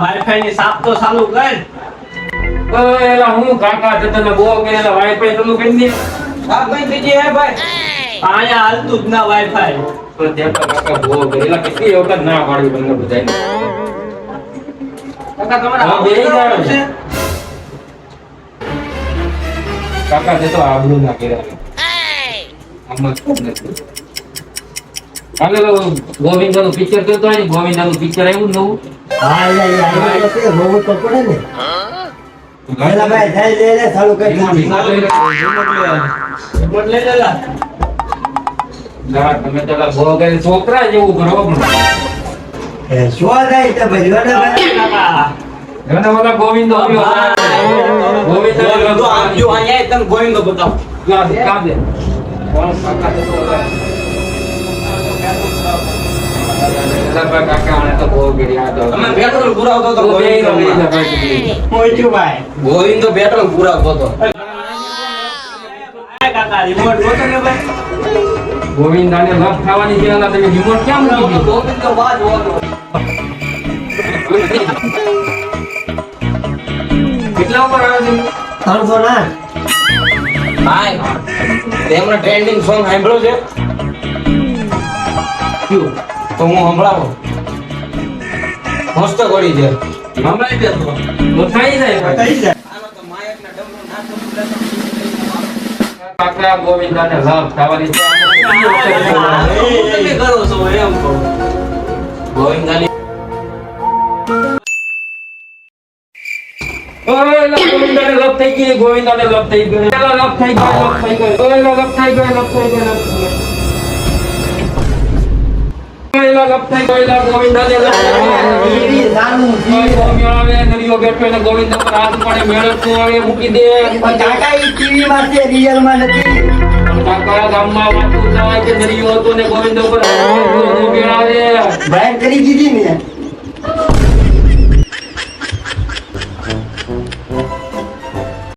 Wifi ની સાપ તો ચાલુ કર. એલા હું કાકા છે તને બહુ કે વાઈફાઈ ચાલુ કરી દે. આ કઈ બીજી હે ભાઈ? અહીંયા હાલતું જ ના વાઈફાઈ તો ત્યાં કાકા બહુ કે કેટલી વખત ના પાડવી તમને બધાને? કાકા તમારે બે જાય. છે? કાકા તો ના કર્યા આમાં નથી? હાલે લો ગોવિંદાનું પિક્ચર કરતો હોય ને ગોવિંદાનું પિક્ચર આવ્યું નવું. હા એટલે એ આવ્યા એટલે રોવું તો પડે ને. પેલા ભાઈ જઈ લે લે ચાલુ કરી એમાં દીધી. ભીખા લઈ લે. રિમોટ લઈ લેલા. ના, તમે તો બહુ કે છોકરા જેવું કરો પણ. એ શું થાય તો ગોવિંદો આવ્યો. ગોવિંદો ગોવિંદો આપજો અહીંયા તને ગોવિંદો બતાવો. કામ દે? કોણ કાકા છે તો પેટ્રોલ પુરાવતો હતો ગોવિંદ આને ગોવિંદો ગોવિંદો લપ ખાવાની છે એલા તમે રિમોટ ક્યાં મૂકી દીધો? ગોવિંદો બાજ હોતો કેટલા ઉપર આવે છે? ત્રણસો ના ભાઈ તેમનો ટ્રેન્ડિંગ સોંગ સાંભળ્યો છે? કયું? તો હું સંભળાવું? મસ્ત કરી છે હમણાં જ દેતો. તો થઈ જાય ભાઈ. થઈ જાય. કાકા ગોવિંદાને લપ ખાવાની છે. તમે કરો છો એમ કહું. ગોવિંદાની ઓય, એલા ગોવિંદાને લપ થઈ ગઈ. ગોવિંદાને લપ થઈ ગઈ. એલા લપ થઈ ગયો લપ થઈ ગયો ઓય, એલા લપ થઈ ગયો લપ થઈ ગયો લપ થઈ ગયો એલા લપ થઈ ગયો એલા ગોવિંદાને લપ થઈ ગયો ટીવી નાનું ઓય, ટીવી બહુ મેળાવે, નરિયો બેઠો એને ગોવિંદ ઉપર હાથ પડે મેળવતું આવે મૂકી દે. કાકા ઈ ટીવી માં છે રિયલમાં નથી. કાકા ગામમાં વાતું જવાય કે નરિયો હતો ને ગોવિંદ બહુ મેળાવે ભાઈ કરી દીધી ને.